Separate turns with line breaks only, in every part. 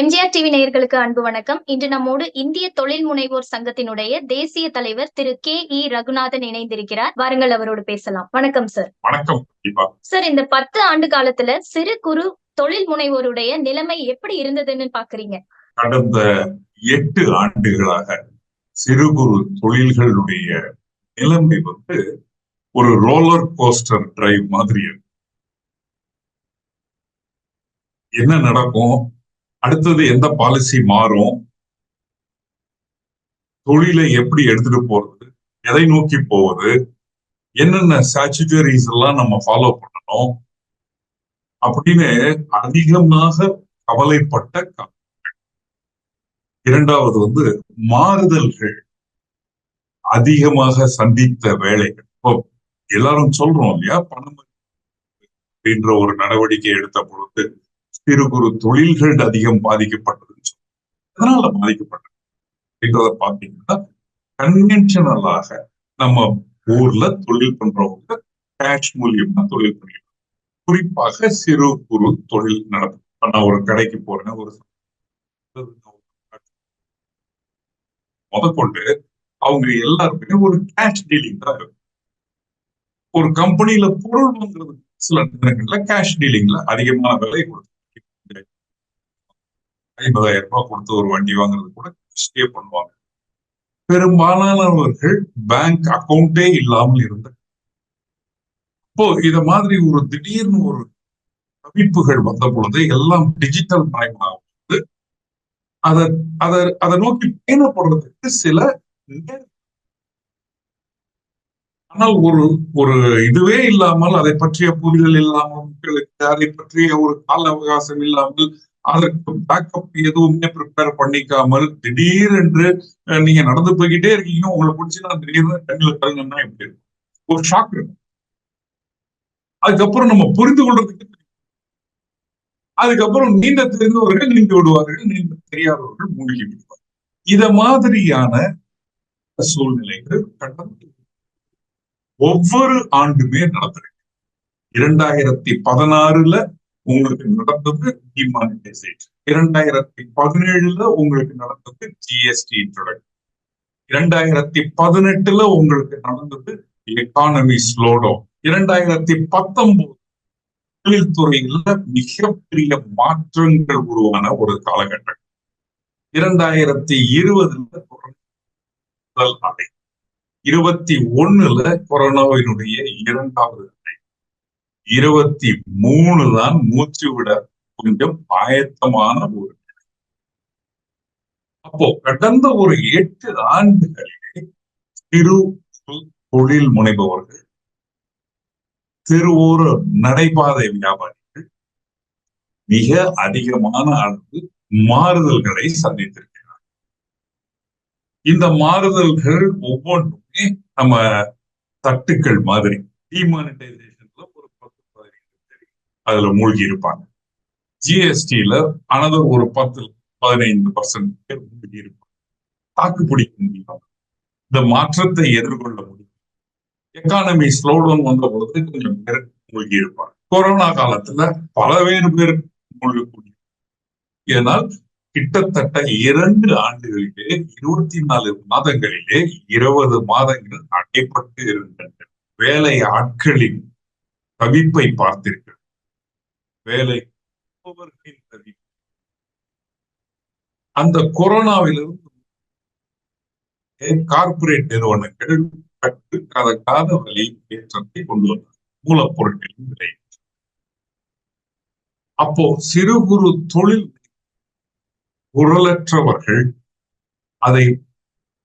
MGR TV நேயர்களுக்கு அன்பு வணக்கம். இன்று நம்மோடு இந்திய தொழில் முனைவோர் சங்கத்தினுடைய தேசிய தலைவர் திரு கே இ ரகுநாதன் இணைந்திருக்கிறார். வாருங்கள் அவரோடு பேசலாம். வணக்கம் சார்
வணக்கம்
சார் இந்த பத்து ஆண்டு காலத்துல சிறு குறு தொழில் முனைவோருடைய நிலைமை எப்படி இருந்ததுன்னு பாக்குறீங்க?
கடந்த எட்டு ஆண்டுகளாக சிறு குறு தொழில்களுடைய நிலைமை வந்து ஒரு ரோலர் கோஸ்டர் டிரைவ் மாதிரி. என்ன நடக்கும்? அடுத்தது எந்த பாலிசி மாறும்? தொழிலை எப்படி எடுத்துட்டு போறது? எதை நோக்கி போவது? என்னென்ன ஸ்டாச்சுட்டரிஸ் எல்லாம் நம்ம ஃபாலோ பண்ணணும்? அப்படின்னு அதிகமாக கவலைப்பட்ட காலம். இரண்டாவது வந்து மாறுதல்கள். அதிகமாக சந்தித்த வேலைகள். இப்போ எல்லாரும் சொல்றோம் இல்லையா? பணம் அப்படின்ற ஒரு நடவடிக்கை எடுத்த பொழுது சிறு குறு தொழில்கள் அதிகம் பாதிக்கப்பட்டதுன்னு அதனால பாதிக்கப்பட்டது. அப்படின்றத பாத்தீங்கன்னா கன்வென்ஷனலாக நம்ம ஊர்ல தொழில் பண்றவங்க கேஷ் மூலியமா தொழில் பண்ணி குறிப்பாக சிறு குறு தொழில் நடக்கும். இப்ப நான் ஒரு கடைக்கு போறேன் ஒரு முதற்கொண்டு அவங்க எல்லாருமே ஒரு கேஷ் டீலிங் தான் இருக்கும். ஒரு கம்பெனில பொருள் வாங்குறதுக்கு சில நேரங்கள்ல கேஷ் டீலிங்ல அதிகமான விலை கொடுத்து ஐம்பதாயிரம் ரூபாய் கொடுத்து ஒரு வண்டி வாங்குறது கூட ஸ்டே பண்ணுவாங்க. பெரும்பாலானவர்கள் பேங்க் அக்கௌண்டே இல்லாமல் இருந்த. இப்போ இத மாதிரி ஒரு திடீர்னு ஒரு அமைப்புகள் வந்த பொழுது எல்லாம் டிஜிட்டல் மயமாகும் போது அதை அதை அதை நோக்கி பயணப்படுறதுக்கு சில ஆனால் ஒரு ஒரு இதுவே இல்லாமல் அதை பற்றிய புரிதல் இல்லாமல் மக்களுக்கு அதை பற்றிய ஒரு கால அவகாசம் இல்லாமல் அதற்கு பேக்கப் எதுவுமே ப்ரிப்பேர் பண்ணிக்காமல் திடீரென்று நீங்க நடந்து போய்கிட்டே இருக்கீங்க உங்களை பிடிச்சி நான் திடீர்னு கண்ணில் தரங்கன்னா எப்படி இருக்கும்? ஒரு ஷாக் இருக்கும். அதுக்கப்புறம் நம்ம புரிந்து கொள்றதுக்கு அதுக்கப்புறம் நீண்ட தெரிந்தவர்கள் நீண்டு விடுவார்கள் நீண்ட தெரியாதவர்கள் மூழ்கி விடுவார்கள். இத மாதிரியான சூழ்நிலைகள் கடந்து ஒவ்வொரு ஆண்டுமே நடந்திருக்கு. இரண்டாயிரத்தி பதினாறுல உங்களுக்கு நடந்தது டிமானிட்டைசேஷன் இரண்டாயிரத்தி பதினேழுல உங்களுக்கு நடந்தது ஜிஎஸ்டி இன்ட்ரோடக்ஷன் இரண்டாயிரத்தி பதினெட்டுல உங்களுக்கு நடந்தது எக்கானமி ஸ்லோடோ இரண்டாயிரத்தி பத்தொன்பது தொழில்துறையில மிகப்பெரிய மாற்றங்கள் உருவான ஒரு காலகட்டம். இரண்டாயிரத்தி இருபதுல முதல் அலை. இருபத்தி ஒண்ணுல கொரோனாவினுடைய இரண்டாவது இருபத்தி மூணு தான் மூச்சு விட கொஞ்சம் ஆயத்தமான ஒரு அப்போ கடந்த ஒரு எட்டு ஆண்டுகளிலே சிறு தொழில் முனைபவர்கள் திருவோர நடைபாதை வியாபாரிகள் மிக அதிகமான அளவு மாறுதல்களை சந்தித்திருக்கிறார் இந்த மாறுதல்கள் ஒவ்வொன்றுமே நம்ம தட்டுக்கள் மாதிரி டிமானிட்டைசேஷன் ஒரு பத்து பதினைந்து பேர் அதுல மூழ்கி இருப்பாங்க ஜிஎஸ்டில அனதர் ஒரு பத்து பதினைந்து பர்சன்ட் பேர் மூழ்கி இருப்பாங்க தாக்கு பிடிக்க முடியும்? இந்த மாற்றத்தை எதிர்கொள்ள முடியும்? எக்கானமி ஸ்லோடவுன் வந்த பொழுது கொஞ்சம் பேர் மூழ்கி இருப்பாங்க கொரோனா காலத்துல பலவேறு பேர் மூழ்கக்கூடிய. இதனால் கிட்டத்தட்ட இரண்டு ஆண்டுகளிலே இருபத்தி நாலு மாதங்களிலே இருபது மாதங்கள் அடைப்பட்டு இருந்தன. வேலை ஆட்களின் தவிப்பை பார்த்தீர்கள் வேலை அந்த கொரோனாவிலிருந்து கார்பரேட் நிறுவனங்கள் கட்டுக்காத வழி ஏற்றத்தை கொண்டு வந்தார் மூலப்பொருட்களின் விலை. அப்போ சிறு குறு தொழில் குரலற்றவர்கள் அதை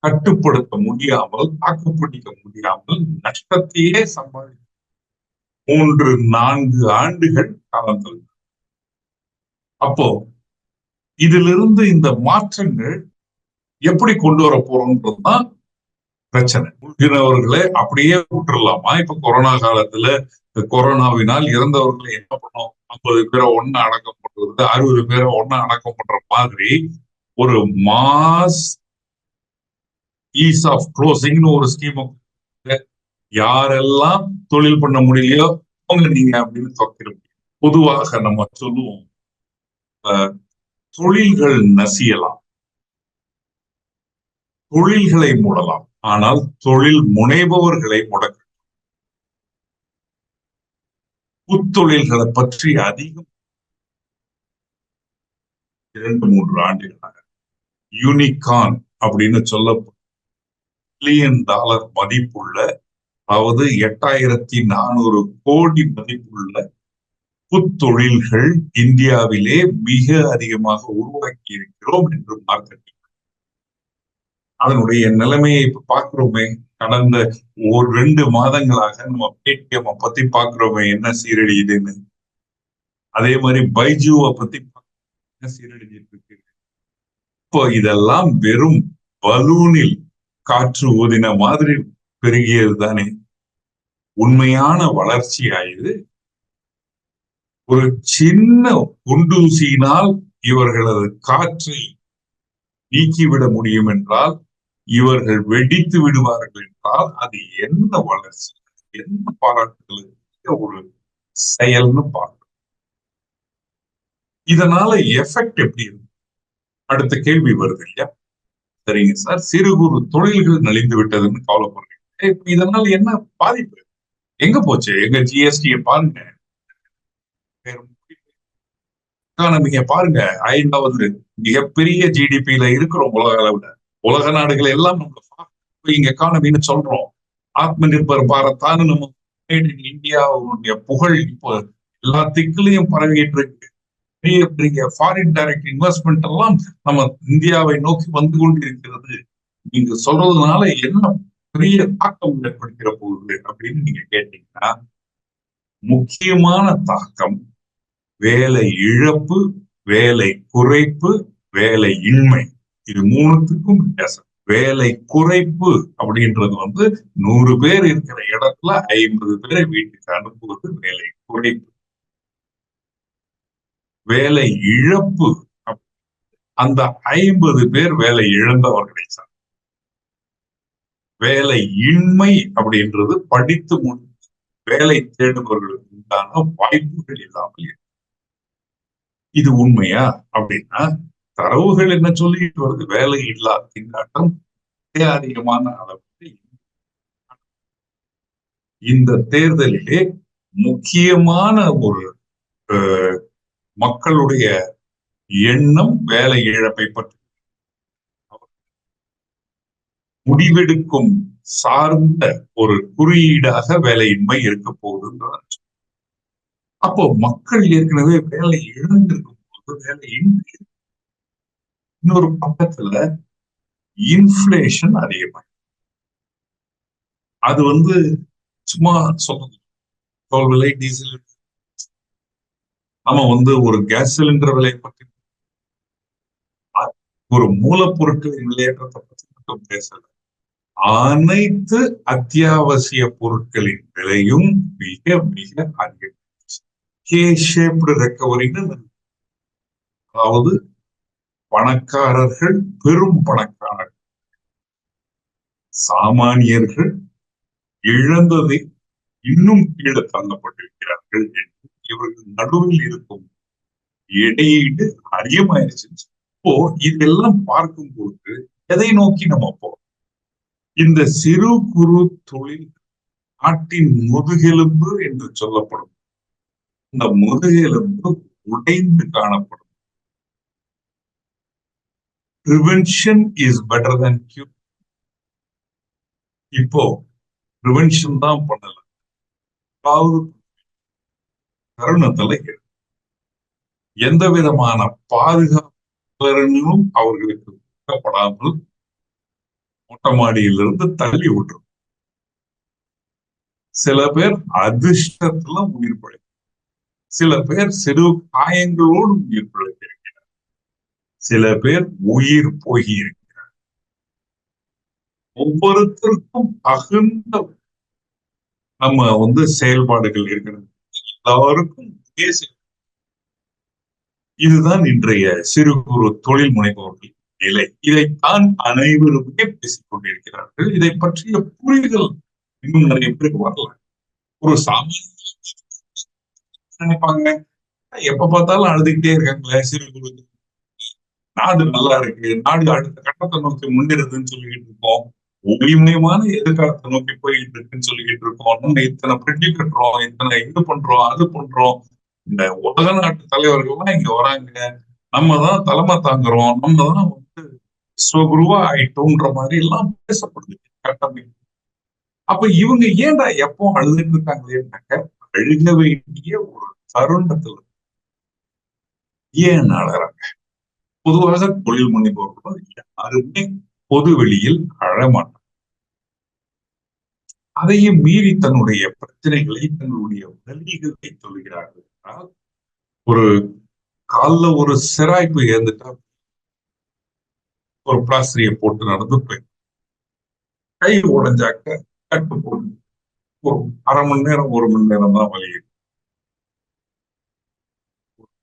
கட்டுப்படுத்த முடியாமல் தாக்குப்பிடிக்க முடியாமல் நஷ்டத்தையே சம்பாதி மூன்று நான்கு ஆண்டுகள் காலங்கள் அப்போ இதிலிருந்து இந்த மாற்றங்கள் எப்படி கொண்டு வர போறோம்ன்றதுதான் பிரச்சனை. மூழ்கினவர்களை அப்படியே விட்டுறலாமா? இப்ப கொரோனா காலத்துல கொரோனாவினால் இறந்தவர்களை என்ன பண்ணோம்? ஐம்பது பேரை ஒன்னா அடக்கம் பண்றது அறுபது பேரை ஒன்னா அடக்கம் பண்ற மாதிரி ஒரு மாஸ் ஈஸ் ஆஃப் க்ளோசிங்னு ஒரு ஸ்கீம் யாரெல்லாம் தொழில் பண்ண முடியலையோ அவங்க நீங்க அப்படின்னு துறக்கிற முடியும் பொதுவாக நம்ம சொல்லுவோம் தொழில்கள் நசியலாம். தொழில்களை மூடலாம். ஆனால் தொழில் முனைபவர்களை முடக்க புத்தொழில்களை பற்றி அதிகம் இரண்டு மூன்று ஆண்டுகளாக யூனிகான் அப்படின்னு சொல்ல பில்லியன் டாலர் மதிப்புள்ள அதாவது எட்டாயிரத்தி நானூறு கோடி மதிப்புள்ள புத்தொழில்கள் இந்தியாவிலே மிக அதிகமாக உருவாக்கி இருக்கிறோம் என்று மார்க்கெட்டிங். அதனுடைய நிலைமையை இப்ப பார்க்கிறோமே. கடந்த ஒரு ரெண்டு மாதங்களாக நம்ம பேடிஎம் பத்தி பாக்குறோமே என்ன சீரழியுதுன்னு. அதே மாதிரி பைஜுவை பத்தி என்ன சீரழிஞ்சிட்டு இருக்கு. இப்போ இதெல்லாம் வெறும் பலூனில் காற்று ஊதின மாதிரி பெருகியது தானே உண்மையான வளர்ச்சி ஆயுது ஒரு சின்ன குண்டூசியினால் இவர்களது காற்றை நீக்கிவிட முடியும் என்றால் இவர்கள் வெடித்து விடுவார்கள் என்றால் அது என்ன வளர்ச்சி? என்ன பாராட்டுகளுக்கு ஒரு செயல்னு பார்க்கணும். இதனால எஃபெக்ட் எப்படி இருக்கும் அடுத்த கேள்வி வருது இல்லையா? சரிங்க சார். சிறு குறு தொழில்கள் நலிந்து விட்டதுன்னு கவலைப்படுறீங்க. இதனால என்ன பாதிப்பு? எங்க போச்சு? எங்க ஜிஎஸ்டியை பாருங்க. எக்கானமிய பாருங்க. ஐந்தாவது மிகப்பெரிய ஜிடிபியில இருக்கிறோம் உலக அளவுல. உலக நாடுகள் எல்லாம் நம்ம எக்கானமின்னு சொல்றோம். ஆத்ம நிர்பர் பாரத்தான்னு நம்ம இந்தியாவுடைய புகழ் இப்போ எல்லா திக்குலையும் பரவிட்டு இருக்கு பெரிய பெரிய ஃபாரின் டைரக்ட் இன்வெஸ்ட்மெண்ட் எல்லாம் நம்ம இந்தியாவை நோக்கி வந்து கொண்டிருக்கிறது? நீங்க சொல்றதுனால என்ன பெரிய தாக்கம் ஏற்படுகிற போது அப்படின்னு நீங்க கேட்டீங்கன்னா முக்கியமான தாக்கம் வேலை இழப்பு வேலை குறைப்பு வேலை இன்மை. இது மூணுத்துக்கும் வித்தியாசம். வேலை குறைப்பு அப்படின்றது வந்து நூறு பேர் இருக்கிற இடத்துல ஐம்பது பேரை வீட்டுக்கு அனுப்புவது வேலை குறைப்பு. வேலை இழப்பு அந்த ஐம்பது பேர் வேலை இழந்தவர்களை சார் வேலை இன்மை அப்படின்றது படித்து முன் வேலை தேடுபவர்களுக்கு உண்டான வாய்ப்புகள் இல்லாமல் இது உண்மையா அப்படின்னா தரவுகள் என்ன சொல்லிட்டு வருது? வேலை இல்லா திண்டாட்டம் அதிகமான அளவுக்கு இந்த தேர்தலிலே முக்கியமான ஒரு மக்களுடைய எண்ணம் வேலை இழப்பை பற்றி முடிவெடுக்கும் சார்ந்த ஒரு குறியீடாக வேலையின்மை இருக்க போகுதுன்னு அப்போ மக்கள் ஏற்கனவே வேலை இழந்திருக்கும் போது வேலை இன்றி இன்னொரு பக்கத்துல இன்ஃபிளேஷன் அதிகமாக அது வந்து சும்மா சொல்றது டோல் விலை டீசல். நம்ம வந்து ஒரு கேஸ் சிலிண்டர் விலையை பற்றி ஒரு மூலப்பொருட்களின் விலையேற்றத்தை பற்றி மட்டும் பேசல. அனைத்து அத்தியாவசிய பொருட்களின் விலையும் மிக மிக அதிகம். கே ஷேப்டு ரெக்கவரின்னு அதாவது பணக்காரர்கள் பெரும் பணக்காரர்கள். சாமானியர்கள் இழந்ததை இன்னும் கீழே தள்ளப்பட்டிருக்கிறார்கள் என்று இவர்கள் நடுவில் இருக்கும் இடையீடு அதிகமாயிருச்சு. இப்போ இதெல்லாம் பார்க்கும்போது எதை நோக்கி நம்ம போறோம்? இந்த சிறு குறு தொழில் நாட்டின் முதுகெலும்பு என்று சொல்லப்படும். இந்த முதுகெலும்பு உடைந்து காணப்படும். Prevention is better than cure இப்போ ப்ரிவென்ஷன் தான் பண்ணல. தருணத்துல எந்த விதமான பாதுகாப்பு அவர்களுக்கு கொடுக்கப்படாமல் மொட்டை மாடியிலிருந்து தள்ளி விட்டுரும். சில பேர் அதிர்ஷ்டத்துல உயிர் பிழைக்கும் சில பேர் சிறு காயங்களோடு உயிர் பிழைத்திருக்கிறார். சில பேர் உயிர் போகி இருக்கிறார் ஒவ்வொருத்தருக்கும் தகுந்த நம்ம வந்து செயல்பாடுகள் இருக்கிறது. எல்லாருக்கும் இதுதான் இன்றைய சிறு குறு தொழில் முனைபவர்கள். நிலை. இதைத்தான் அனைவருமே பேசிக் கொண்டிருக்கிறார்கள்? இதை பற்றிய புரிதல் இன்னும் நிறைய பேருக்கு வரல. ஒரு சாமானிய நினைப்பாங்க எப்ப பார்த்தாலும் அழுதுகிட்டே இருக்காங்களே சிறு குரு. நாடு நல்லா இருக்கு நாடு அடுத்த கட்டத்தை நோக்கி முன்னேறுதுன்னு சொல்லிக்கிட்டு இருக்கோம். ஒளிமயமான எதிர்காலத்தை நோக்கி போய்கிட்டு இருக்குன்னு சொல்லிக்கிட்டு இருக்கோம். நம்ம இத்தனை பிரிட்டி கட்டுறோம் இத்தனை இது பண்றோம் அது பண்றோம். இந்த உலக நாட்டு தலைவர்கள்லாம் இங்க வராங்க. நம்ம தான் தலைமை தாங்குறோம். நம்ம தான் வந்து ஆயிட்டோன்ற ஆயிட்டோம்ன்ற மாதிரி எல்லாம் பேசப்படுது. கட்டமைப்பு அப்ப இவங்க ஏன்டா எப்போ அழுதுட்டு இருக்காங்களேன்னாக்க அழுக வேண்டிய ஒரு தருணத்துல ஏன் அழறாங்க பொதுவாக தொழில் முனைவோர்கள் யாருமே பொது வெளியில் அழமாட்டாங்க அதையும் மீறி தன்னுடைய பிரச்சனைகளை தன்னுடைய வலிகளை சொல்கிறார்கள் என்றால் ஒரு காலில் ஒரு சிராய்ப்பு ஏந்துட்டா ஒரு பிளாஸ்டரிய போட்டு நடந்து போய் கை உடைஞ்சாக்க கட்டு போடு. ஒரு அரை மணி நேரம் ஒரு மணி நேரம் தான் வலி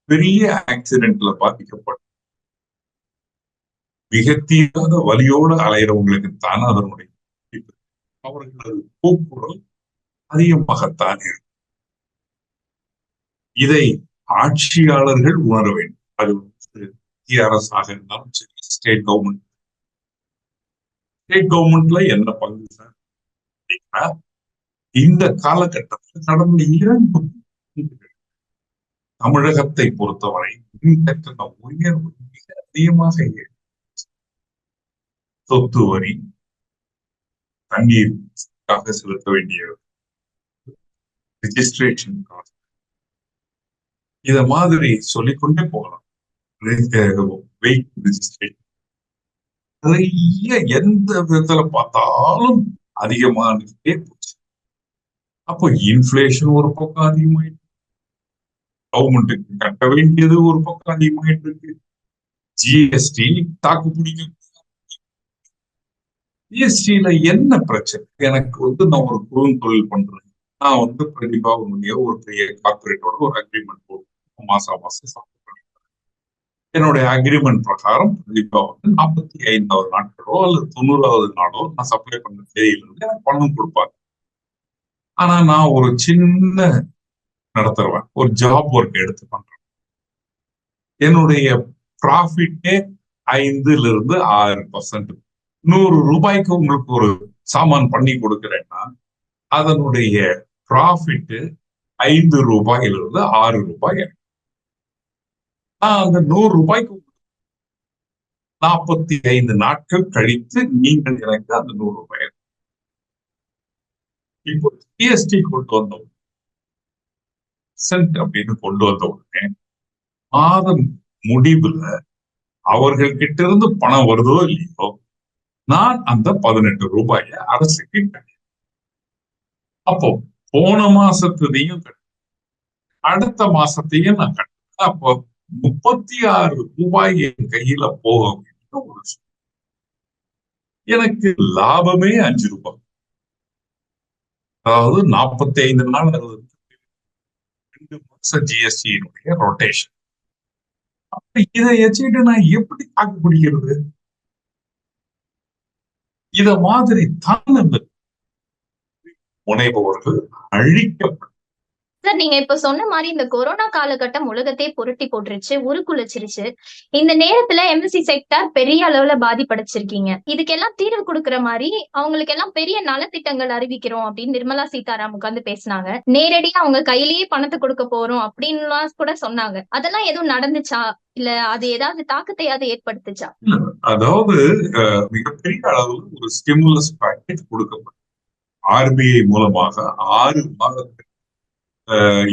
பெரிய ஆக்சிடென்ட்ல பாதிக்கப்பட்ட மிக தீராத வலியோடு அலையிறவங்களுக்கு தான் அதனுடைய அவர்களது கூக்குரல் அதிகமாகத்தான் இருக்கும் இதை ஆட்சியாளர்கள் உணர வேண்டும். அது மத்திய அரசாக இருந்தாலும் சரி ஸ்டேட் கவர்மெண்ட் ஸ்டேட் கவர்மெண்ட்ல என்ன பங்கு சார்? அப்படின்னா இந்த காலகட்டத்தில் கடந்த இரண்டு தமிழகத்தை பொறுத்தவரை மின்கட்டண உயர்வு மிக அதிகமாக சொத்து வரி தண்ணீருக்காக செலுத்த வேண்டிய ரிஜிஸ்ட்ரேஷன் காஸ்ட் இத மாதிரி சொல்லிக்கொண்டே போகலாம். வெயிட் நிறைய எந்த விதத்துல பார்த்தாலும் அதிகமானதே போச்சு. அப்போ இன்ஃபிளேஷன் ஒரு பக்கம் அதிகமாயிட்டு கவர்மெண்ட்டுக்கு கட்ட வேண்டியது ஒரு பக்கம் அதிகமாயிட்டு இருக்கு. ஜிஎஸ்டி தாக்கு பிடிக்க ஜிஎஸ்டியில என்ன பிரச்சனை? எனக்கு வந்து நான் ஒரு குறுந்தொழில் பண்றேன். நான் வந்து பிரதிபா உன்னுடைய ஒரு பெரிய கார்பரேட்டோட ஒரு அக்ரிமெண்ட் போட்டு மாசம் மாசம் என்னுடைய அக்ரிமெண்ட் பிரகாரம் பிரதிபா வந்து நாற்பத்தி ஐந்தாவது நாட்களோ அல்லது தொண்ணூறாவது நாளோ நான் சப்ளை பண்ண தேதியிலிருந்து எனக்கு பணம் கொடுப்பாரு ஆனா நான் ஒரு சின்ன நடத்துறேன் ஒரு ஜாப் ஒர்க் எடுத்து பண்றேன் என்னுடைய ப்ராஃபிட்டே ஐந்துல இருந்து ஆறு பர்சன்ட் நூறு ரூபாய்க்கு உங்களுக்கு ஒரு சாமான் பண்ணி கொடுக்குறேன்னா அதனுடைய ப்ராஃபிட் ஐந்து ரூபாயிலிருந்து ஆறு ரூபாய் எனக்கு அந்த நூறு ரூபாய்க்கு நாற்பத்தி ஐந்து நாட்கள் கழித்து நீங்கள் இறங்க அந்த நூறு ரூபாய் இப்போ ஜிஎஸ்டி கொண்டு வந்த சென்ட் அப்படின்னு கொண்டு வந்த உடனே மாதம் முடிவுல அவர்கள் கிட்ட இருந்து பணம் வருதோ இல்லையோ நான் அந்த பதினெட்டு ரூபாய அரசுக்கு கட்டேன் அப்போ போன மாசத்தையும் அடுத்த மாசத்தையும் நான் கட்டுறேன் அப்போ முப்பத்தி ஆறு ரூபாய் என் கையில போக ஒரு எனக்கு லாபமே அஞ்சு ரூபாய். அதாவது நாற்பத்தி ஐந்து நாள் ரெண்டு மாசம் ஜிஎஸ்டியினுடைய ரொட்டேஷன் அப்ப இதை வச்சுக்கிட்டு நான் எப்படி தாக்கு பிடிக்கிறது இத மாதிரி தான் முனைபவர்கள் அழிக்கப்பட்ட
சார் நீங்க இப்ப சொன்ன மாதிரி இந்த கொரோனா காலகட்டம் உலகத்தை புரட்டி போட்டுருச்சு உருக்குலைச்சிருச்சு. இந்த நேரத்துல எம்எஸ்சி செக்டார் பெரிய அளவுல பாதிப்படைச்சிருக்கீங்க. இதுக்கெல்லாம் தீர்வு கொடுக்கற மாதிரி அவங்களுக்கு எல்லாம் பெரிய நலத்திட்டங்கள் அறிவிக்கிறோம் அப்படின்னு நிர்மலா சீதாராம் உட்காந்து பேசினாங்க. நேரடியா அவங்க கையிலேயே பணத்தை கொடுக்க போறோம் அப்படின்னு கூட சொன்னாங்க. அதெல்லாம் எதுவும் நடந்துச்சா? இல்ல அது ஏதாவது தாக்கத்தையாவது ஏற்படுத்துச்சா?
அதாவது மிகப்பெரிய அளவுல ஒரு ஸ்டிமுலஸ் பேக்கேஜ் கொடுக்கப்படும் ஆர்பிஐ மூலமாக ஆறு மாதத்துக்கு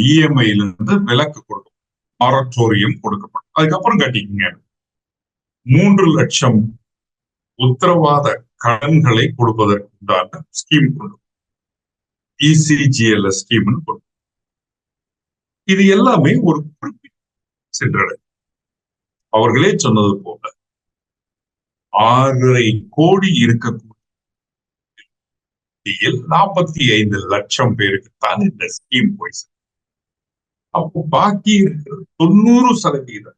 இஎம்ஐல இருந்து விலக்கு கொடுக்கும். மாரட்டோரியம் கொடுக்கப்படும். அதுக்கப்புறம் கட்டிக்கங்க. மூன்று லட்சம் உத்தரவாத கடன்களை கொடுப்பதற்கு உண்டான ஸ்கீம் கொண்டு இசிஜிஎல் ஸ்கீம்னு கொண்டு இது எல்லாமே ஒரு குறிப்பிட்ட சென்றடை. அவர்களே சொன்னது போல ஆறரை கோடி இருக்கக்கூடிய நாற்பத்தி ஐந்து லட்சம் பேருக்கு தான் இந்த ஸ்கீம் போய் அப்போ பாக்கி இருக்கிற தொண்ணூறு சதவீத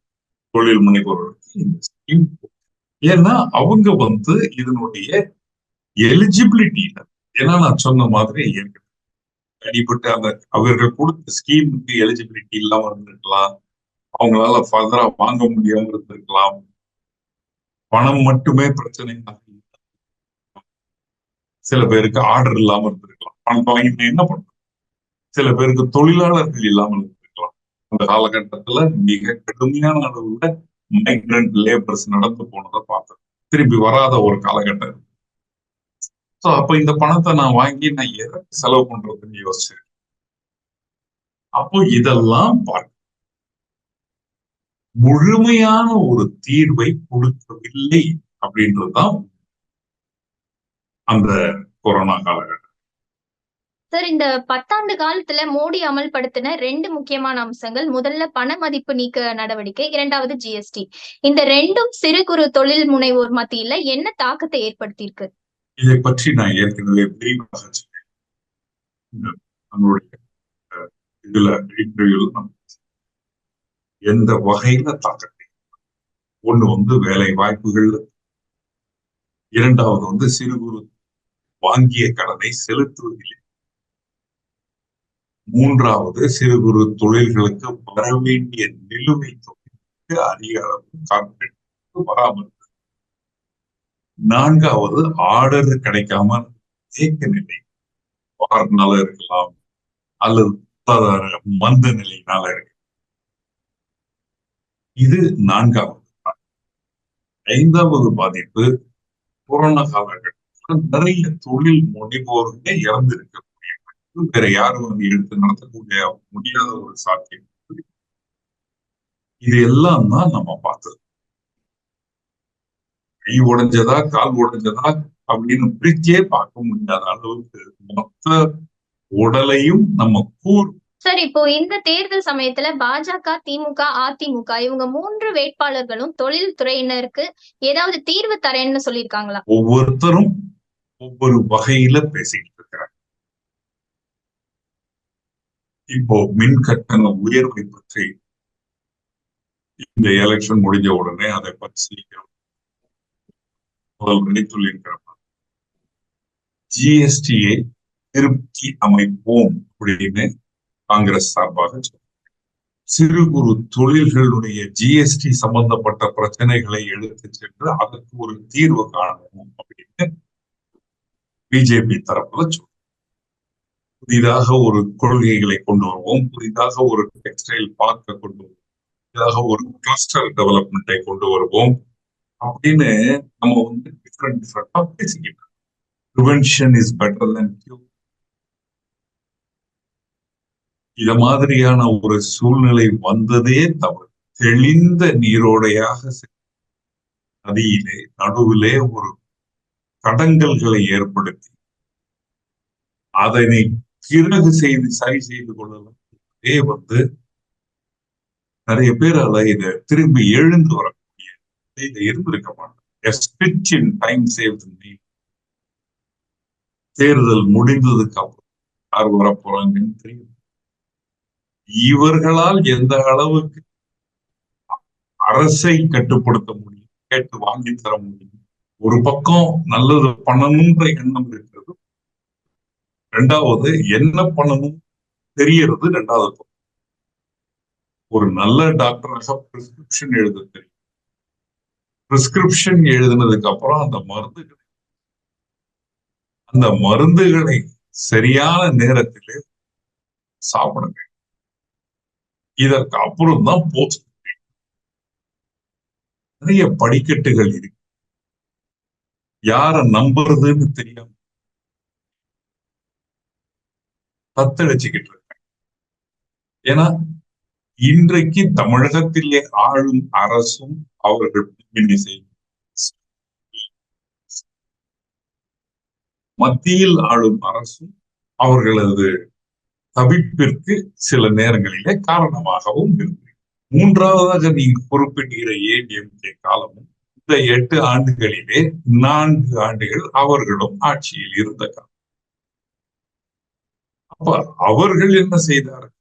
தொழில் முனைவோர்களுக்கு இந்த ஸ்கீம் ஏன்னா அவங்க வந்து இதனுடைய எலிஜிபிலிட்டி ஏன்னா நான் சொன்ன மாதிரி அடிபட்டு அந்த அவர்கள் கொடுத்த ஸ்கீமுக்கு எலிஜிபிலிட்டி இல்லாம இருந்திருக்கலாம். அவங்களால ஃபர்தரா வாங்க முடியாம இருந்திருக்கலாம். பணம் மட்டுமே பிரச்சனை சில பேருக்கு ஆர்டர் இல்லாம இருந்திருக்கலாம். பணம் வாங்கி என்ன பண்றது சில பேருக்கு தொழிலாளர்கள் இல்லாமல் இருந்திருக்கலாம். அந்த காலகட்டத்துல மிக கடுமையான அளவுல மைக்ரண்ட் லேபர்ஸ் நடந்து போனதை பார்த்தேன் திரும்பி வராத ஒரு காலகட்டம் ஸோ அப்ப இந்த பணத்தை நான் வாங்கி நான் எதற்கு செலவு பண்றதுன்னு யோசிச்சிருக்கேன் அப்போ இதெல்லாம் பார்க்க முழுமையான ஒரு தீர்வை கொடுக்கவில்லை அப்படின்றதுதான் அந்த கொரோனா காலகட்டம்.
சார் இந்த பத்தாண்டு காலத்துல மோடி அமல்படுத்தின ரெண்டு முக்கியமான அம்சங்கள். முதல்ல பண மதிப்பு நீக்க நடவடிக்கை இரண்டாவது ஜிஎஸ்டி இந்த ரெண்டும் சிறு குறு தொழில் முனைவோர் மத்தியில என்ன தாக்கத்தை ஏற்படுத்தியிருக்கு?
இதை பற்றி நான் ஏற்கனவே விரிவாக நம்மளுடைய இதுல இன்டர்வியூல எந்த வகையில தாக்கத்தை ஒண்ணு வந்து வேலை வாய்ப்புகள் இரண்டாவது வந்து சிறு குறு வாங்கிய கடனை செலுத்துவதில்லை. மூன்றாவது சிறு குறு தொழில்களுக்கு வர வேண்டிய நிலுவை தொகைக்கு அதிக அளவு கார்பரேட் வராமல் நான்காவது ஆர்டர் கிடைக்காம தேக்க நிலை. வாரனால இருக்கலாம் அல்லது மந்த நிலையினால இருக்கு இது நான்காவது ஐந்தாவது பாதிப்பு கொரோனா காலகட்டம். நிறைய தொழில் முனைவோர்களே வாய்ப்பு. வேற யாரும் வந்து எடுத்து நடத்தக்கூடிய முடியாத ஒரு சாத்தியம். இது எல்லாம் தான் நம்ம பார்த்தது கை உடைஞ்சதா கால் உடைஞ்சதா அப்படின்னு பிரிச்சே பார்க்க முடியாத அளவுக்கு மொத்த உடலையும் நம்ம கூர்
சார் இப்போ இந்த தேர்தல் சமயத்துல பாஜக திமுக அதிமுக இவங்க மூன்று வேட்பாளர்களும் தொழில் துறையினருக்கு ஏதாவது தீர்வு தரேன்னு சொல்லியிருக்காங்களா
ஒவ்வொருத்தரும் ஒவ்வொரு வகையில பேசிக்கிட்டு இருக்கிறாங்க இப்போ மின் கட்டண உயர்வை பற்றி இந்த எலெக்ஷன் முடிஞ்ச உடனே அதை பற்றி முதல் சொல்லியிருக்கிறார் ஜிஎஸ்டியை திருப்தி அமைப்போம் அப்படின்னு காங்கிரஸ் சார்பாக சிறு குறு தொழில்களுடைய ஜிஎஸ்டி சம்பந்தப்பட்ட பிரச்சனைகளை எடுத்து சென்று அதற்கு ஒரு தீர்வு காணவும் அப்படின்னு பிஜேபி தரப்புல சொல்றோம் புதிதாக ஒரு கொள்கைகளை கொண்டு வருவோம் புதிதாக ஒரு டெக்ஸ்டைல் பார்க்க கொண்டு வருவோம் புதிதாக ஒரு கிளஸ்டர் டெவலப்மெண்ட்டை கொண்டு வருவோம் அப்படின்னு நம்ம வந்து டிஃப்ரெண்ட் டிஃப்ரெண்டா பேசிக்கிட்டு prevention is better then cure இத மாதிரியான ஒரு சூழ்நிலை வந்ததே தவறு. தெளிந்த நீரோடையாக நதியிலே நடுவிலே ஒரு தடங்கல்களை ஏற்படுத்தி அதனை பிறகு செய்து சரி செய்து கொள்ளலாம். அதே வந்து நிறைய பேரால இதை திரும்பி எழுந்து வரக்கூடிய இதை இருந்திருக்க மாட்டாங்க. டைம் சேவ் தேர்தல் முடிந்ததுக்கு அப்புறம் யார் வரப்போறாங்கன்னு தெரியும். இவர்களால் எந்த அளவுக்கு அரசை கட்டுப்படுத்த முடியும் கேட்டு வாங்கி தர முடியும் ஒரு பக்கம் நல்லது பண்ணணும்ன்ற எண்ணம் இருக்கிறது. ரெண்டாவது என்ன பண்ணணும் தெரியறது ரெண்டாவது பக்கம். ஒரு நல்ல டாக்டராக பிரிஸ்கிரிப்ஷன் எழுத தெரியும். பிரிஸ்கிரிப்ஷன் எழுதினதுக்கு அப்புறம் அந்த மருந்துகளை அந்த மருந்துகளை சரியான நேரத்திலே சாப்பிட வேண்டும். இதற்கு அப்புறம் தான் போஸ்ட். நிறைய படிக்கட்டுகள் இருக்கு. யார நம்புறதுன்னு தெரியாம தத்தளிச்சுக்கிட்டு இருக்காங்க. ஏன்னா இன்றைக்கு தமிழகத்திலே ஆளும் அரசும் அவர்கள் பின்னணி செய்யும் மத்தியில் ஆளும் அரசும் அவர்களது தவிப்பிற்கு சில நேரங்களிலே காரணமாகவும் இருக்கு மூன்றாவதாக நீங்க குறிப்பிடுகிற ஏடிஎம்கே காலமும் இந்த எட்டு ஆண்டுகளிலே நான்கு ஆண்டுகள் அவர்களும் ஆட்சியில் இருந்த காலம் அப்ப அவர்கள் என்ன செய்தார்கள்?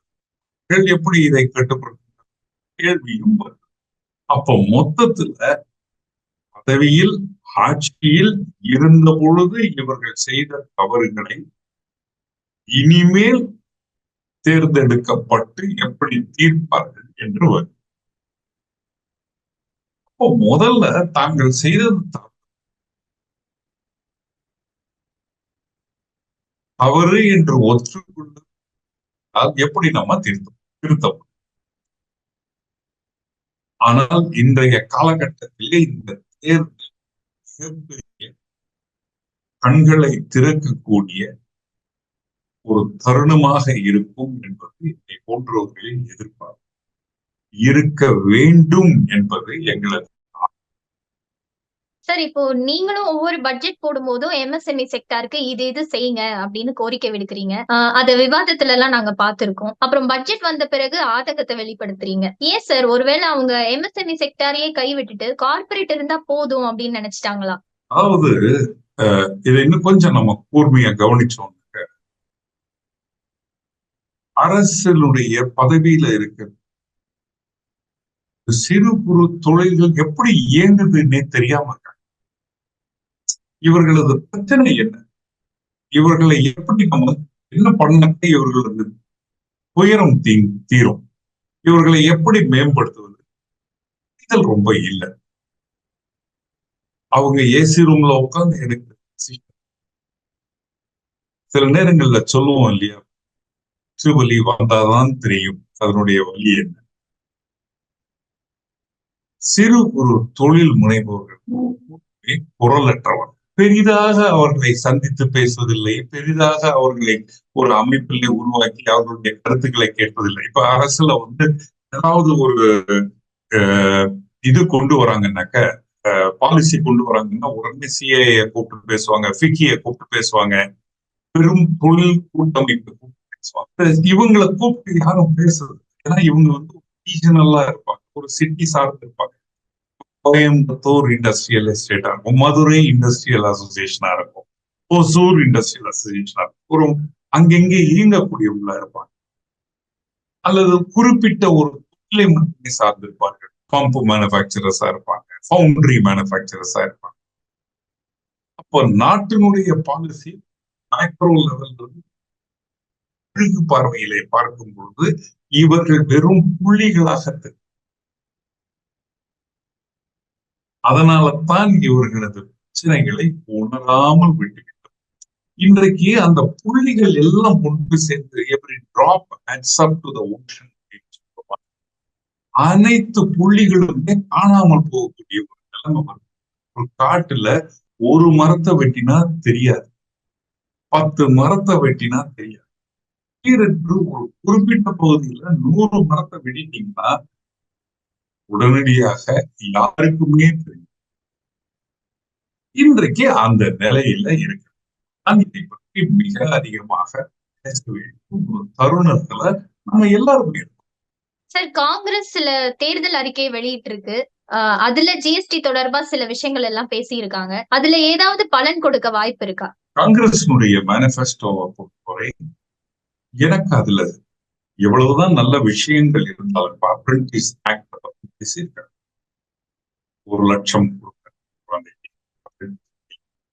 அவர்கள் எப்படி இதை கட்டுப்படுத்த கேள்வியும் அப்ப மொத்தத்துல பதவியில் ஆட்சியில் இருந்த பொழுது இவர்கள் செய்த தவறுகளை இனிமேல் தேர்ந்தெடுக்கப்பட்டு எப்படி தீர்ப்பார்கள் என்று வரும். முதல்ல தாங்கள் செய்தது தவறு. என்று ஒற்றுக்கொண்டு எப்படி நம்ம திருத்தம் திருத்த ஆனால் இன்றைய காலகட்டத்திலே இந்த தேர்தல் மிகப்பெரிய கண்களை திறக்கக்கூடிய ஒரு தருணமாக இருக்கும் என்பது என்னை போன்றவர்களின் எதிர்பார்ப்பு. இருக்க வேண்டும் என்பது எங்களது
சார் இப்போ நீங்களும் ஒவ்வொரு பட்ஜெட் போடும்போதும் எம்எஸ்எம்இ செக்டாருக்கு இது இது செய்யுங்க அப்படின்னு கோரிக்கை விடுக்கிறீங்க. ஆஹ் அத விவாதத்துல எல்லாம் நாங்க பார்த்திருக்கோம். அப்புறம் பட்ஜெட் வந்த பிறகு ஆதகத்தை வெளிப்படுத்துறீங்க. ஏன் சார் ஒருவேளை அவங்க எம்எஸ்எம்இ செக்டாரையே கைவிட்டுட்டு கார்ப்பரேட் இருந்தா போதும் அப்படின்னு நினைச்சிட்டாங்களா?
அதாவது இதை இன்னும் கொஞ்சம் நம்ம கூர்மையா கவனிச்சோம். அரசினுடைய பதவியில இருக்கிற சிறு குறு தொழில்கள் எப்படி இயங்குதுன்னே தெரியாம இருக்காங்க. இவர்களது பிரச்சனை என்ன? இவர்களை எப்படி நம்ம என்ன பண்ணாக்க இவர்களது துயரம் தீ தீரும். இவர்களை எப்படி மேம்படுத்துவது? இதில் ரொம்ப இல்லை. அவங்க ஏசி ரூம்ல உட்கார்ந்து எனக்கு சில நேரங்கள்ல சொல்லுவோம் இல்லையா? வலி வந்தாதான் தெரியும். அதனுடைய வழி என்ன? சிறு ஒரு தொழில் முனைவோர்கள் குரலற்றவர்கள். பெரிதாக அவர்களை சந்தித்து பேசுவதில்லை பெரிதாக அவர்களை ஒரு அமைப்பிலே உருவாக்கி அவர்களுடைய கருத்துக்களை கேட்பதில்லை. இப்ப அரசுல வந்து ஏதாவது ஒரு இது கொண்டு வராங்கன்னாக்க பாலிசி கொண்டு வராங்கன்னா உடனே சிஏ கூப்பிட்டு பேசுவாங்க ஃபிக்கிய கூப்பிட்டு பேசுவாங்க பெரும் தொழில் கூட்டமைப்பு கூப்பிட்டு பேசுவாங்க. இவங்களை கூப்பிட்டு யாரும் பேசுறது ஏன்னா இவங்க வந்து ரீஜனல்லா இருப்பாங்க ஒரு சிட்டி சார்ந்து இருப்பாங்க. கோயம்புத்தூர் இண்டஸ்ட்ரியல் எஸ்டேட்டா இருக்கும். மதுரை இண்டஸ்ட்ரியல் அசோசியேஷனா இருக்கும். ஒசூர் இண்டஸ்ட்ரியல் அசோசியேஷனா இருக்கும். ஒரு அங்கெங்கே இயங்கக்கூடியவங்களா இருப்பாங்க. அல்லது குறிப்பிட்ட ஒரு தொழிலை மட்டுமே சார்ந்திருப்பார்கள். பம்ப் மேனுஃபேக்சரர்ஸா இருப்பாங்க. ஃபவுண்டரி மேனுஃபேக்சரர்ஸா இருப்பாங்க. அப்போ நாட்டினுடைய பாலிசி மேக்ரோ லெவல் அழகு பார்வையிலே பார்க்கும் பொழுது இவர்கள் வெறும் புள்ளிகளாக அதனாலத்தான் அதனால தான் இவர்களது பிரச்சனைகளை உணராமல் விட்டுவிட்டோம். இன்றைக்கு அந்த புள்ளிகள் எல்லாம் முன்பு சேர்ந்து every drop adds up to the ocean. அனைத்து புள்ளிகளுமே காணாமல் போகக்கூடிய ஒரு நிலைமை வரும். ஒரு காட்டுல ஒரு மரத்தை வெட்டினா தெரியாது. பத்து மரத்தை வெட்டினா தெரியாது. ஒரு குறிப்பிட்ட பகுதியில நூறு மரத்தை வெட்டிட்டீங்கன்னா உடனடியாக யாருக்குமே தெரியும். இன்றைக்கு அந்த நிலையில இருக்கு. நான் இதை பற்றி மிக அதிகமாக பேச வேண்டும். ஒரு தருணத்துல நம்ம எல்லாருமே இருக்கோம்.
சார் காங்கிரஸ் சில தேர்தல் அறிக்கை வெளியிட்டு இருக்கு அதுல ஜிஎஸ்டி தொடர்பா சில விஷயங்கள் எல்லாம் பேசியிருக்காங்க. அதுல ஏதாவது பலன் கொடுக்க வாய்ப்பு இருக்கா?
காங்கிரசினுடைய மேனிஃபெஸ்டோவை பொறுத்தவரை எனக்கு அதுல எவ்வளவுதான் நல்ல விஷயங்கள் இருந்தாலும் அப்ரெண்டிஸ் ஆக்ட் பேசியிருக்காங்க ஒரு லட்சம் கொடுக்க.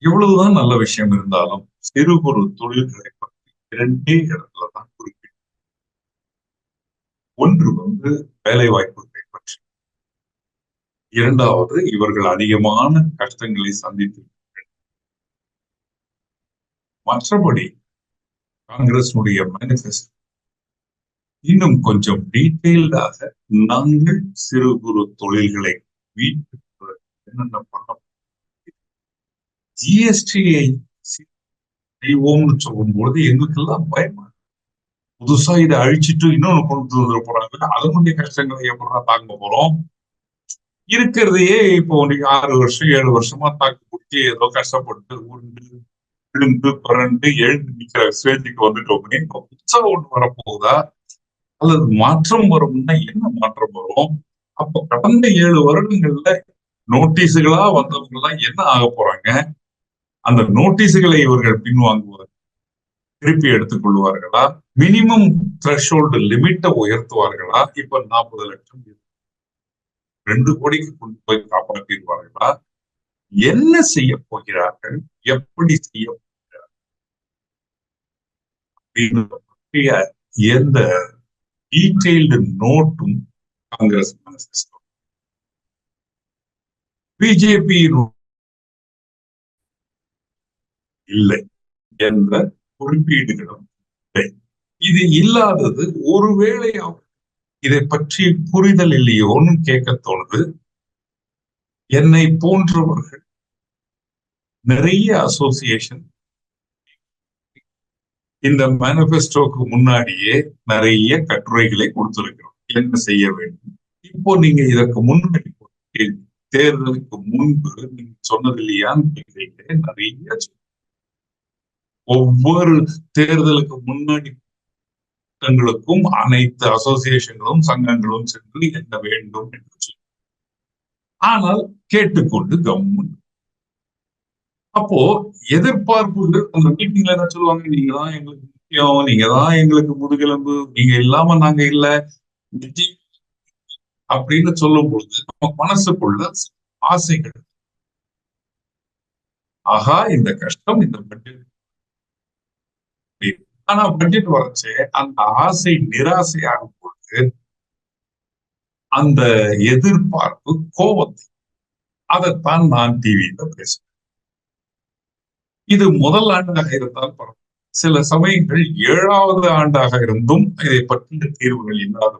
எவ்வளவுதான் நல்ல விஷயம் இருந்தாலும் சிறு குறு தொழில்களை பற்றி இரண்டே இடத்துல தான் குறிப்பிட்டு. ஒன்று வந்து வேலை வாய்ப்புகளை பற்றி. இரண்டாவது இவர்கள் அதிகமான கஷ்டங்களை சந்தித்து. மற்றபடி காங்கிரஸுடைய மேனிஃபெஸ்டோ இன்னும் கொஞ்சம் டீட்டெயில்டாக நாங்கள் சிறு குறு தொழில்களை வீட்டுக்கு என்னென்ன பண்ண ஜிஎஸ்டியை செய்வோம்னு சொல்லும்போது எங்களுக்கெல்லாம் பயமா புதுசா இதை அழிச்சிட்டு இன்னொன்னு கொண்டு வந்துட போறாங்க. அதனுடைய கஷ்டங்களை எப்படா தாங்க போறோம்? இருக்கிறதையே இப்போ நீங்க ஆறு வருஷம் ஏழு வருஷமா தாக்கு பிடிச்சி ஏதோ கஷ்டப்பட்டு உண்டு விழுந்து பிறண்டு எழுந்து நிக்கிற ஸ்டேஜுக்கு வந்துட்டோம்னே இப்போ புதுசா ஒண்ணு வரப்போகுதா? அல்லது மாற்றம் வரும்னா என்ன மாற்றம் வரும்? அப்போ கடந்த ஏழு வருடங்கள்ல நோட்டீஸுகளா வந்தவங்க எல்லாம் என்ன ஆக போறாங்க? அந்த நோட்டீஸுகளை இவர்கள் பின்வாங்குவார். திருப்பி எடுத்துக் கொள்வார்களா? மினிமம் த்ரெஷோல்டு லிமிட்டை உயர்த்துவார்களா? இப்ப நாற்பது லட்சம் ரெண்டு கோடிக்கு கொண்டு போய் காப்பாற்றிடுவார்களா என்ன செய்ய போகிறார்கள்? எப்படி செய்ய போகிறார்கள்? எந்த பற்றிய எந்த டீடைல்டு நோட்டும் காங்கிரஸ் மேனிஃபெஸ்டோ பிஜேபியின் இல்லை என்ற குறிப்பீடுகளும் இல்லை. இது இல்லாதது ஒருவேளை இதை பற்றி புரிதல் இல்லையோன்னு கேட்க தோணுது. என்னை போன்றவர்கள் நிறைய அசோசியேஷன் இந்த மேனிபெஸ்டோக்கு முன்னாடியே நிறைய கட்டுரைகளை கொடுத்திருக்கிறோம். என்ன செய்ய வேண்டும்? இப்போ நீங்க இதற்கு முன்னாடி தேர்தலுக்கு முன்பு நீங்க சொன்னது இல்லையான்னு நிறைய ஒவ்வொரு தேர்தலுக்கு முன்னாடி கூட்டங்களுக்கும் அனைத்து அசோசியேஷன்களும் சங்கங்களும் சென்று என்ன வேண்டும் என்று சொல்லி ஆனால் கேட்டுக்கொண்டு கவர்மெண்ட் அப்போ எதிர்பார்ப்புகள் அந்த மீட்டிங்ல என்ன சொல்லுவாங்க? நீங்க தான் எங்களுக்கு முக்கியம். நீங்க தான் எங்களுக்கு முதுகெலும்பு. நீங்க இல்லாம நாங்க இல்ல. அப்படின்னு சொல்லும் பொழுது நம்ம மனசுக்குள்ள ஆசைகள். ஆகா இந்த கஷ்டம் இந்த பட்ஜெட் ஆனா பட்ஜெட் வரைச்சே அந்த ஆசை நிராசை ஆகும் பொழுது அந்த எதிர்பார்ப்பு கோபத்தை அதைத்தான் நான் டிவியில பேசுறேன் இது முதல் ஆண்டாக இருந்தால் பரவாயில்லை. சில சமயங்கள் ஏழாவது ஆண்டாக இருந்தும் இதை பற்றிய தீர்வுகள் இல்லாத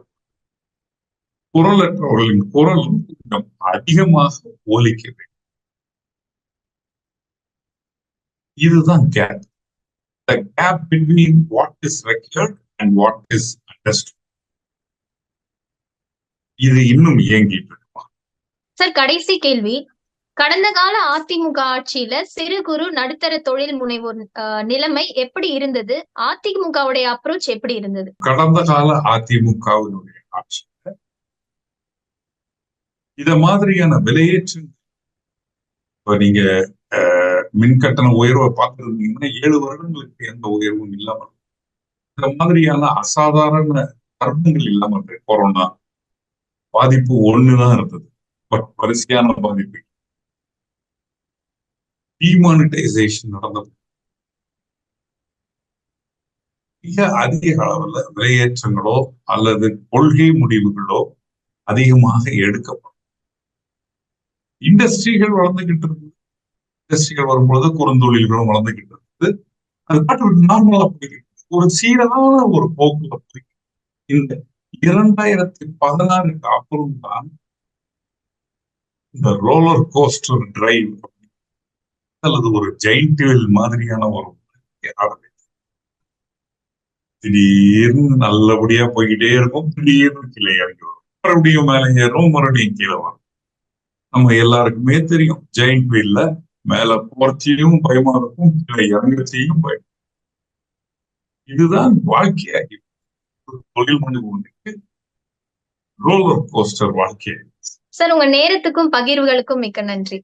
குரலற்றவர்களின் குரலும் கொஞ்சம் அதிகமாக ஒலிக்க வேண்டும். இதுதான் gap the gap between what is required and what is understood இது இன்னும் இயங்கிட்டு இருக்குமா?
சார் கடைசி கேள்வி. கடந்த கால அதிமுக ஆட்சியில சிறு குறு நடுத்தர தொழில் முனைவோர் அஹ், நிலைமை எப்படி இருந்தது? அதிமுகவுடைய அப்ரோச் எப்படி இருந்தது?
கடந்த கால அதிமுகவினுடைய ஆட்சியில இத மாதிரியான விலையேற்றங்கள் இப்ப நீங்க மின்கட்டண மின் கட்டண உயர்வை பார்த்திருந்தீங்கன்னா ஏழு வருடங்களுக்கு எந்த உயர்வும் இல்லாமல் இந்த மாதிரியான அசாதாரண தர்மங்கள் இல்லாமல் கொரோனா பாதிப்பு ஒண்ணுதான் இருந்தது. பட் வரிசையான பாதிப்பு டிமானிட்டைசேஷன் நடந்தது. மிக அதிக அளவுல விலையேற்றங்களோ அல்லது கொள்கை முடிவுகளோ அதிகமாக எடுக்கப்படும். இண்டஸ்ட்ரிகள் வளர்ந்துகிட்டு இருக்குது இண்டஸ்ட்ரிகள் வரும்பொழுது குறுந்தொழில்களும் வளர்ந்துகிட்டு இருக்குது. அது பாட்டு நார்மலா போய்கிட்டு ஒரு சீரான ஒரு போக்குல போய் இந்த இரண்டாயிரத்தி பதினாறுக்கு அப்புறம் தான் இந்த ரோலர் கோஸ்டர் டிரைவ் அல்லது ஒரு ஜெயின்டிவில் மாதிரியான ஒரு திடீர்னு நல்லபடியா போய்கிட்டே இருக்கும். திடீர்னு கீழே இறங்கி வரும். மறுபடியும் மேலே ஏறும். மறுபடியும் கீழே வரும். நம்ம எல்லாருக்குமே தெரியும். ஜெயின்ட் வீல்ல மேல போர்ச்சியும் பயமா இருக்கும். கீழே இறங்கச்சியும் பயம் இதுதான் வாழ்க்கையாகி ஒரு தொழில் முனைவோனுக்கு ரோலர் கோஸ்டர் வாழ்க்கை
சார் உங்க நேரத்துக்கும் பகிர்வுகளுக்கும் மிக்க நன்றி.